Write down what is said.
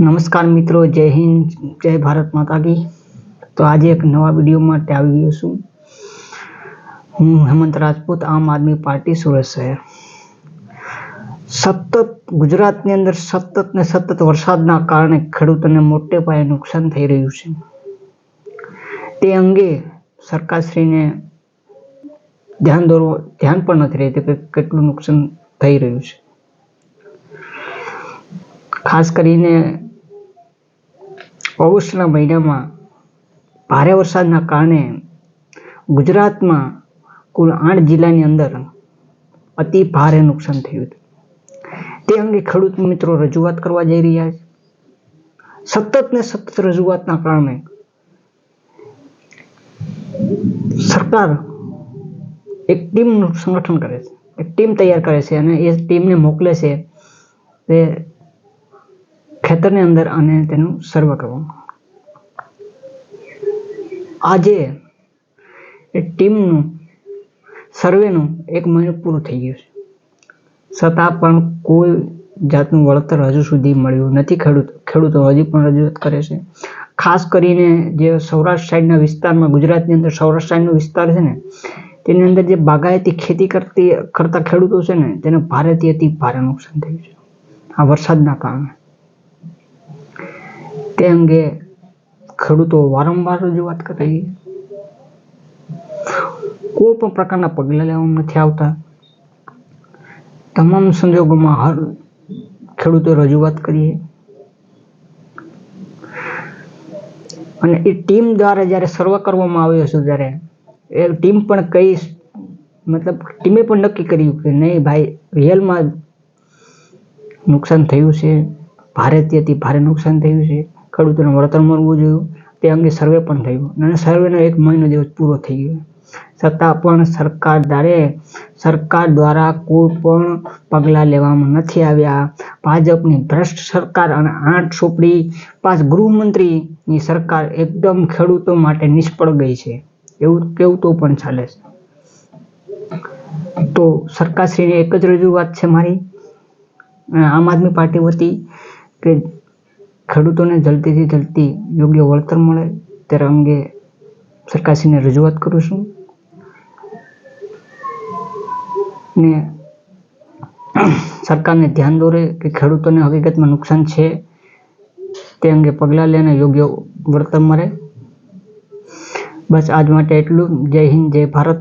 નમસ્કાર મિત્રો, જય હિન્દ, જય ભારત માતા કી તો આજે એક નવા વીડિયો માટે આવી ગયો છું. હું હેમંત રાજપૂત, આમ આદમી પાર્ટી સુરત શહેર. સતત ગુજરાતની અંદર સતત ને સતત વરસાદના કારણે ખેડૂતોને મોટે પાયે નુકસાન થઈ રહ્યું છે. તે અંગે સરકારશ્રીને ધ્યાન દોરવું, ધ્યાન પણ નથી રહેતું કે કેટલું નુકસાન થઈ રહ્યું છે. ખાસ કરીને ઓગસ્ટના મહિનામાં ભારે વરસાદના કારણે ગુજરાતમાં કુલ આઠ જિલ્લાની અંદર અતિ ભારે નુકસાન થયું હતું. તે અંગે ખેડૂત મિત્રો રજૂઆત કરવા જઈ રહ્યા છે. સતત ને સતત રજૂઆતના કારણે સરકાર એક ટીમનું સંગઠન કરે છે. એક ટીમ તૈયાર કરે છે અને એ ટીમને મોકલે છે. તે ખેતરની અંદર અને તેનું સર્વે કરવામાં આજે એ ટીમનું, સર્વેનું એક મહિનો પૂરું થઈ ગયું છે. છતાં પણ કોઈ જાતનું વળતર હજુ સુધી મળ્યું નથી. ખેડૂત, ખેડૂતો હજી પણ રજૂઆત કરે છે. ખાસ કરીને જે સૌરાષ્ટ્ર સાઈડના વિસ્તારમાં, ગુજરાતની અંદર સૌરાષ્ટ્ર સાઈડનો વિસ્તાર છે ને, તેની અંદર જે બાગાયતી ખેતી કરતી, કરતા ખેડૂતો છે ને, તેને ભારેથી અતિ ભારે નુકસાન થયું છે. આ વરસાદના કારણે. તે અંગે ખેડૂતો વારંવાર રજૂઆત કરાઈ કોઈ પણ પ્રકારના પગલાં લેવામાં નથી આવતા. તમામ સંજોગોમાં હર ખેડૂતો રજૂઆત કરીએ અને એ ટીમ દ્વારા જ્યારે સર્વે કરવામાં આવ્યો છે ત્યારે એ ટીમ પણ કઈ મતલબ ટીમે પણ નક્કી કર્યું કે નહીં ભાઈ, રિયલમાં નુકસાન થયું છે ભારતીયથી ભારે નુકસાન થયું છે. ખેડૂતોને વળતર મળવું જોઈએ. તે અંગે સર્વે પણ થયું અને સર્વેનો એક મહિનો દિવસ પૂરો થઈ ગયો. છતાં પણ સરકાર દ્વારા સરકાર દ્વારા કોઈ પણ પગલાં લેવામાં નથી આવ્યા. ભાજપની ભ્રષ્ટ સરકાર અને આઠ સોપડી પાંચ ગૃહમંત્રીની સરકાર એકદમ ખેડૂતો માટે નિષ્ફળ ગઈ છે. એવું કેવું તો પણ ચાલે છે. તો સરકારશ્રીને એક જ રજૂઆત છે મારી. આમ આદમી પાર્ટી વતી કે ખેડૂતોને જલ્દીથી જલ્દી યોગ્ય વળતર મળે ત્યારે અંગે સરકારશ્રીને રજૂઆત કરું છું. ને સરકારને ધ્યાન દોરે કે ખેડૂતોને હકીકતમાં નુકસાન છે તે અંગે પગલાં લઈને યોગ્ય વળતર મળે. બસ આજ માટે એટલું. જય હિન્દ, જય ભારત.